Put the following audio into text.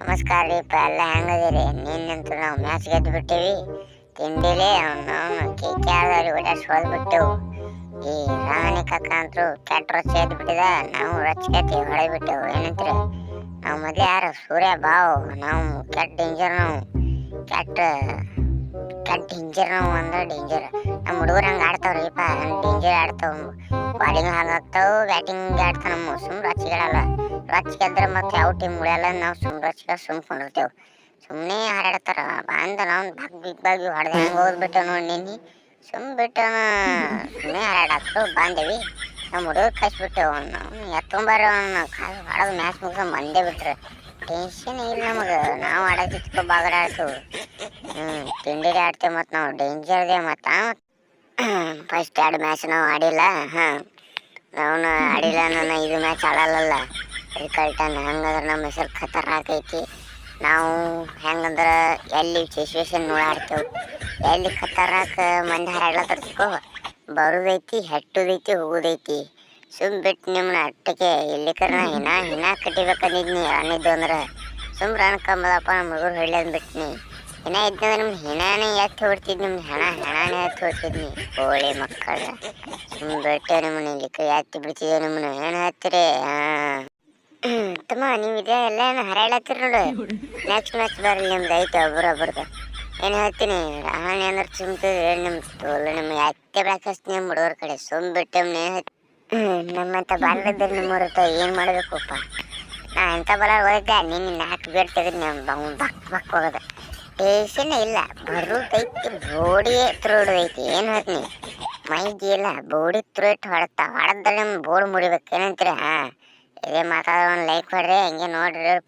ನಮಸ್ಕಾರ ರೀಪ್ಪ ಎಲ್ಲ ಹೆಂಗದಿರಿ ನಿನ್ನಂತೂ ನಾವು ಮ್ಯಾಚ್ ಗೆದ್ದು ಬಿಟ್ಟಿವಿ ತಿಂಡಿಲೇ ಅವನು ಕೇಕೆ ಆದವ್ರಿಗೆ ಒಡ್ಯಾಸ್ ಹೊಲ್ಬಿಟ್ಟೆವು ಈ ರಾಣಿ ಕಕ್ಕ ಅಂತೂ ಕೆಟ್ಟ ರೊಚ್ಚ ಎದ್ದು ಬಿಟ್ಟಿದ ನಾವು ರೊಚ್ಚಿಗೆತ್ತಿ ಹೊಡೆದ್ಬಿಟ್ಟೆವು ಏನಂತೀರಿ? ನಾವು ಮೊದಲೇ ಯಾರು? ಸೂರ್ಯ ಬಾವು. ನಾವು ಕೆಟ್ಟ ಡೇಂಜರ್ ನಾವು. ಕೆಟ್ಟ ಕೆಟ್ಟ ಡೇಂಜರ್ ನಾವು ಅಂದ್ರೆ ಡೇಂಜರ್ ನಮ್ಮ ಹುಡುಗರು ಹಂಗೆ ಆಡ್ತಾವ್ರಿಪ್ಪ ಡೇಂಜರ್ ಆಡ್ತಾವ. ಬಾಲಿಂಗ್ ಹಾಗಾಗ್ತಾವ ಬ್ಯಾಟಿಂಗ್ ಆಡ್ತಾವ ನಮ್ಮ ಸುಮ್ಮನೆ ರೊಚ್ಚಿಗಳಲ್ಲ. ರೊಚ್ಚ ಗೆದ್ರೆ ಮತ್ತೆ ಯಾವ ಟೀಮ್ ಉಳಿಯಲ್ಲ ನಾವು ಸುಮ್ ರೊಚ್ಚಿಗೆ ಸುಮ್ಕೊಂಡಿರ್ತೇವೆ. ಸುಮ್ಮನೆ ಹಾರಾಡ್ತಾರ. ಬಂದ ನಾವು ಬಾಗ್ ಬಿಗ್ ಬಾಗಿ ಹೊಡೆದ ಹೆಂಗೆ ಹೋಗ್ಬಿಟ್ಟೆ ನೋಡಿ ನಿನ್ನೆ. ಸುಮ್ ಬಿಟ್ಟ ಸುಮ್ಮನೆ ಹಾರಾಡಾಕ್ತು ಬಂದೇವಿ. ನಮ್ಮ ಹುಡುಗರು ಕಳಿಸ್ಬಿಟ್ಟೆವು ನಾವು ಎತ್ಕೊಂಬಾರ ಅವನ್ನ ಕಾಲು ಹೊಡೆದು ಮ್ಯಾಚ್ ಮುಗಿಸ್ ಮಂದೇ ಬಿಟ್ರೆ. ಟೆನ್ಷನ್ ಇಲ್ಲ ನಮಗೆ. ನಾವು ಆಡೋದಿತ್ತು ಬಾಗಡ ಆಡ್ತೇವೆ ಹ್ಞೂ ತಿಂಡಿ ಆಡ್ತೇವೆ ಮತ್ತು ನಾವು. ಡೇಂಜರ್ದೆ ಮತ್ತು ಫಸ್ಟ್ ಎರಡು ಮ್ಯಾಚ್ ನಾವು ಆಡಿಲ್ಲ. ಹಾಂ ಅವನು ಆಡಿಲ್ಲ ನನ್ನ ಇದು ಮ್ಯಾಚ್ ಆಡಲ್ಲಲ್ಲ. ರಿಕಲ್ಟನ್ ಹಂಗಂದ್ರೆ ನಮ್ಮ ಹೆಸರು ಖತರ್ನಾಕ್ ಐತಿ. ನಾವು ಹೆಂಗಂದ್ರೆ ಎಲ್ಲಿ ಸಿಚುವೇಶನ್ ನೋಡಾಡ್ತೇವೆ. ಎಲ್ಲಿ ಖತರ್ನಾಕ್ ಮಂದಿ ಹಾರಾಡ್ಲತ್ತಿರ್ತಿಕೋ ಬರೋದೈತಿ, ಹೆಟ್ಟುದೈತಿ, ಹೋಗೋದೈತಿ. ಸುಮ್ ಬಿಟ್ಟು ನಿಮ್ಮನ್ನ ಅಟ್ಟಕ್ಕೆ ಎಲ್ಲಿಕರ ಹಿನಾ ಹಿನ ಕಟ್ಟಿಬೇಕಂದಿದ್ನಿ ಅನ್ನಿದ್ದು ಅಂದ್ರೆ ಸುಮ್ ರಣ ಕಂಬದಪ್ಪ ನಮ್ಮ ಹುಡುಗರು ಹೇಳದ್ ಬಿಟ್ನಿ. ಹಿನ ಇದ್ದಂದ್ರೆ ನಿಮ್ಮ ಹಿನಾನೇ ಎತ್ತಿ ಹೊಡ್ತಿದ್ ನಿಮ್ಮ ಹೆಣ ಹೆಣಾನೇ ಎತ್ತಿ ಹೊಡ್ತಿದ್ನಿ. ಕೋಳಿ ಮಕ್ಕಳ, ಸುಮ್ ಬಿಟ್ಟೆ ನಿಮ್ಮನ್ನ ಇಲ್ಲಿ ಎತ್ತಿ ಬಿಡ್ತಿದ್ದೆ ನಿಮ್ಮನ್ನ? ಏನು ಹತ್ತಿರಿ ಹಾಂ. ತಮ್ಮ ನೀವು ಇದೇ ಎಲ್ಲ ಏನು ಹರಾಡತ್ತೀರಿ ನೋಡು. ನೆಕ್ಸ್ಟ್ ಮ್ಯಾಚ್ ಬರ್ರಿ ನಿಮ್ದು ಐತೆ ಒಬ್ರೊಬ್ರದ್ದು ಏನು ಹೇಳ್ತೀನಿ, ರಾಣಿ ಅಂದ್ರೆ ಸುಮ್ತಿದ್ರೆ ನಿಮ್ಮ ತೋಲು ನಿಮ್ಗೆ ಅತ್ತೆ ಬೆಳಕಸ್ತೀನಿ ನಿಮ್ಮ ಹುಡುಗರ ಕಡೆ ಸುಮ್ ಬಿಟ್ಟು ನಮ್ಮಂತ ಬಾಲ್ಯದಲ್ಲಿ ನಿಮ್ಮ ಹತ್ರ ಏನು ಮಾಡಬೇಕಪ್ಪ? ನಾ ಎಂಥ ಬಲ ಹೋಗಿದ್ದೆ. ನಿನ್ನ ನಾಲ್ಕು ಬೇರ್ ತೆಗೆದು ನಮ್ಮ ಬಕ್ ಬಕ್ ಹೋಗೋದು. ಟೇಷನ್ ಇಲ್ಲ. ಬರೋದೈತಿ ಬೋಡಿ ತುರುಡೋದೈತಿ ಏನು ಹೇಳ್ತೀನಿ? ಮೈಗೆ ಇಲ್ಲ, ಬೋಡಿ ತುರುಟ್ ಹೊಡತ್ತ ಹೊಡೆದ್ರೆ ನಿಮ್ಮ ಬೋರ್ಡ್ ಮುಡಿಬೇಕು. ಏನಂತೀರ? ಹಾಂ ಇದೇ ಮಾತಾಡೋ ಲೈಕ್ ಮಾಡ್ರಿ ಹಂಗೆ ನೋಡ್ರಿ ಫುಲ್